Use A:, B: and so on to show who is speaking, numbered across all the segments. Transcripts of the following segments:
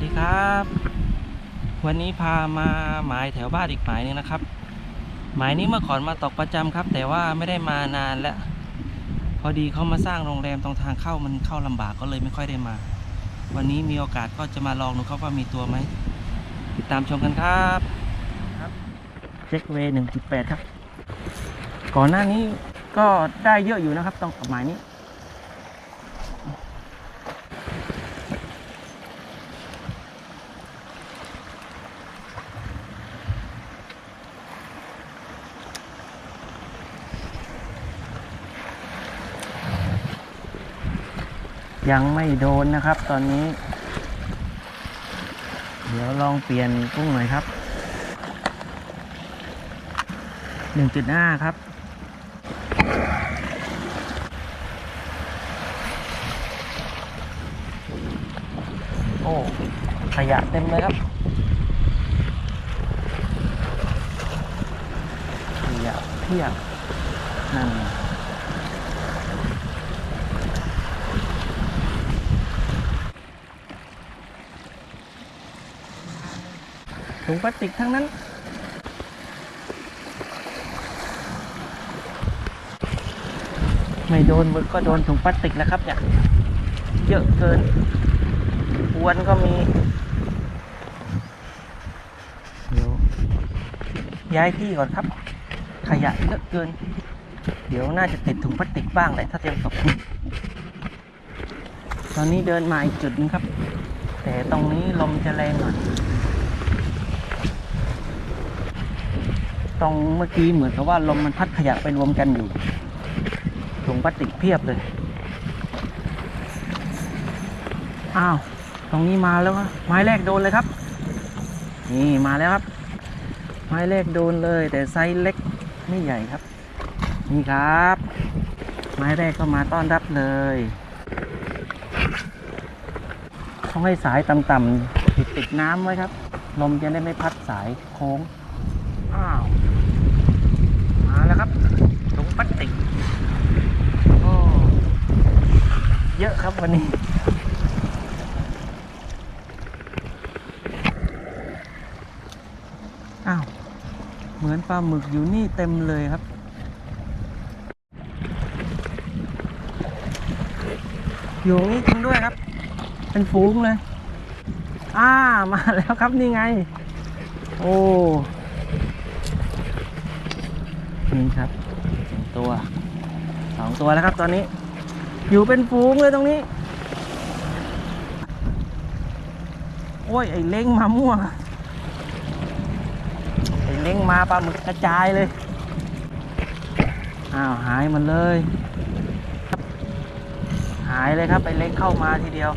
A: วัสดีครับ วันนี้พามาหมายแถวบ้านอีกหมายหนึงนะครับ หมายนี้เมื่อก่อนมาตกประจำครับ แต่ว่าไม่ได้มานานแล้ว พอดีเขามาสร้างโรงแรมตรงทางเข้ามันเข้าลำบากก็เลยไม่ค่อยได้มา วันนี้มีโอกาสก็จะมาลองดูครับว่ามีตัวไหม ติดตามชมกันครับครับเช็คเวย์หนึ่งจุดแปดครับ ก่อนหน้านี้ก็ได้เยอะอยู่นะครับตรงหมายนี้ ยังไม่โดนนะครับ ตอนนี้ เดี๋ยวลองเปลี่ยนกุ้งหน่อยครับ 1.5 ครับ โอ้ขยะเต็มเลยครับขยะเพียบนั่น ถุงพลาสติกทั้งนั้น ไม่โดนมึกก็โดนถุงพลาสติกแล้วครับเนี่ยเยอะเกินอวนก็มีเดี๋ยวย้ายที่ก่อนครับ ขยะเยอะเกิน เดี๋ยวน่าจะติดถุงพลาสติกบ้างแหละถ้าเตรียมตกตอนนี้เดินมาอีกจุดนึงครับ แต่ตรงนี้ลมจะแรงหน่อย ตรงเมื่อกี้เหมือนกับว่าลมมันพัดขยะไปรวมกันอยู่ถุงพลาสติกเพียบเลย อ้าว ตรงนี้มาแล้วครับไม้แรกโดนเลยครับ นี่มาแล้วครับ ไม้แรกโดนเลย แต่ไซส์เล็กไม่ใหญ่ครับ นี่ครับ ไม้แรกก็มาต้อนรับเลยต้องให้สายต่ำๆติดติดน้ำไว้ครับ ลมจะได้ไม่พัดสายโค้ง อ้าว มาแล้วครับถุงพลาสติกโอ้เยอะ ครับวันนี้ อ้าว เหมือนปลาหมึกอยู่นี่เต็มเลยครับ อยู่นี่จริงด้วยครับ เป็นฝูงเลยอ่ามาแล้วครับนี่ไง โอ้นี่ครับสองตัวสองตัวแล้วครับตอนนี้ อยู่เป็นฝูงเลยตรงนี้ โอ้ย ไอ้เล้งมามั่วไอ้เล้งมาปลาหมึกกระจายเลย อ้าว หายหมันเลย หายเลยครับไอ้เล้งเข้ามาทีเดียว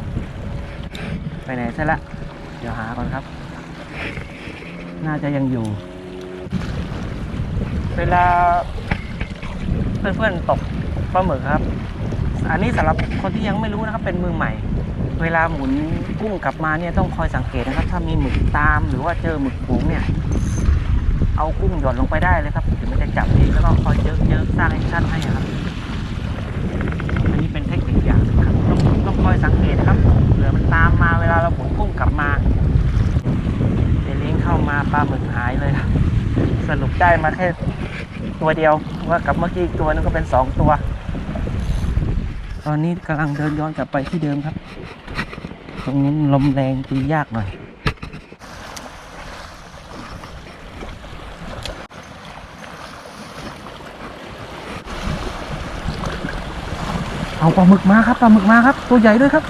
A: ไปไหนซะละ เดี๋ยวหาก่อนครับ น่าจะยังอยู่ เวลาเพื่อนๆตกปลาหมึกครับ อันนี้สำหรับคนที่ยังไม่รู้นะครับเป็นมือใหม่ เวลาหมุนกุ้งกลับมาเนี่ยต้องคอยสังเกตนะครับ ถ้ามีหมึกตามหรือว่าเจอหมึกฝูงเนี่ยเอากุ้งหย่อนลงไปได้เลยครับถึงมันจะจับเองแล้วก็คอยเยอะเยอะสร้างแอคชั่นให้ครับ อันนี้เป็นเทคนิคอย่างครับต้องต้องคอยสังเกตนะครับเผื่อมันตามมาเวลาเราหมุนกุ้งกลับมาเดลิงเข้ามาปลาหมึกหายเลยครับสรุปได้มาแค่ตัวเดียวว่ากับเมื่อกี้อีกตัวนึงก็เป็นสองตัว ตอนนี้กำลังเดินย้อนกลับไปที่เดิมครับ ตรงนี้ลมแรงตียากหน่อยเอาปลาหมึกมาครับปลาหมึกมาครับ ตัวใหญ่ด้วยครับ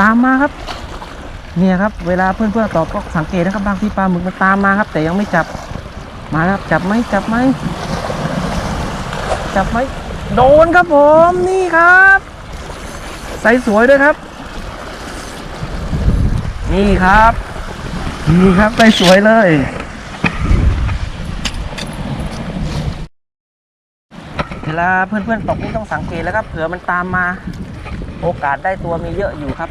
A: ตามมาครับ เนี่ยครับ เวลาเพื่อนๆตอบก็สังเกตนะครับบางทีปลาหมึกมันตามมาครับ แต่ยังไม่จับมาแล้วครับ จับไหมจับไหมจับไหมโดนครับผมนี่ครับ ใสสวยด้วยครับ นี่ครับ นี่ครับใสสวยเลยเวลาเพื่อนๆตกนี่ต้องสังเกตแล้วครับ เผื่อมันตามมา โอกาสได้ตัวมีเยอะอยู่ครับ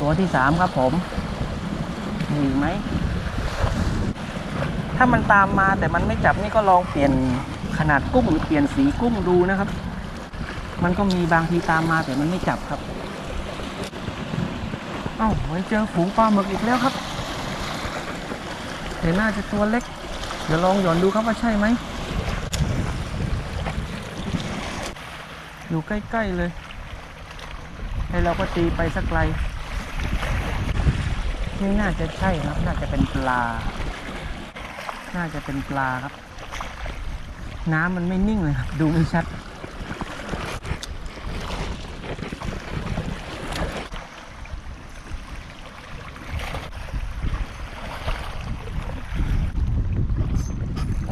A: ตัวที่สามครับผมมีไหม ถ้ามันตามมาแต่มันไม่จับนี่ก็ลองเปลี่ยนขนาดกุ้งหรือเปลี่ยนสีกุ้งดูนะครับ มันก็มีบางทีตามมาแต่มันไม่จับครับเอ้ามันเจอฝูงปลาหมึกอีกแล้วครับแต่น่าจะตัวเล็ก เดี๋ยวลองหย่อนดูครับว่าใช่ไหมอยู่ใกล้ๆเลยให้เราก็ตีไปสักไกลนี่น่าจะใช่ครับ น่าจะเป็นปลา น่าจะเป็นปลาครับ น้ำมันไม่นิ่งเลยครับ ดูไม่ชัด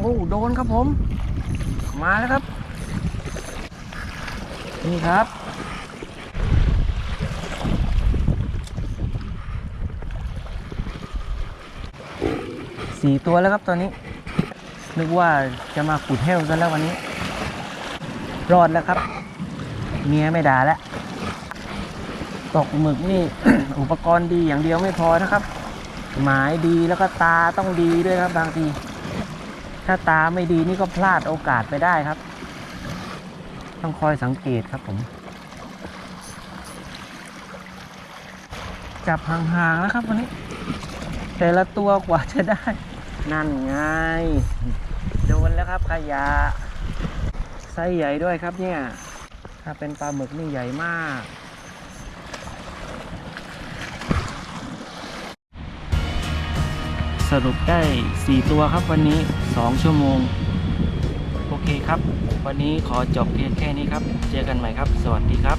A: โอ้โดนครับผม มาแล้วครับ นี่ครับ สี่ตัวแล้วครับตอนนี้ นึกว่าจะมาขุดเฮลกันแล้ววันนี้ รอดแล้วครับ เมียไม่ด่าแล้ว ตกหมึกนี่ อุปกรณ์ดีอย่างเดียวไม่พอนะครับ หมายดีแล้วก็ตาต้องดีด้วยครับบางที ถ้าตาไม่ดีนี่ก็พลาดโอกาสไปได้ครับ ต้องคอยสังเกตครับผม จับห่างๆแล้วครับวันนี้ แต่ละตัวกว่าจะได้ นั่นไง โดนแล้วครับขยะไซส์ใหญ่ด้วยครับเนี่ย ถ้าเป็นปลาหมึกนี่ใหญ่มาก สรุปได้ 4 ตัวครับวันนี้ 2 ชั่วโมง โอเคครับ วันนี้ขอจบเพียงแค่นี้ครับ เจอกันใหม่ครับ สวัสดีครับ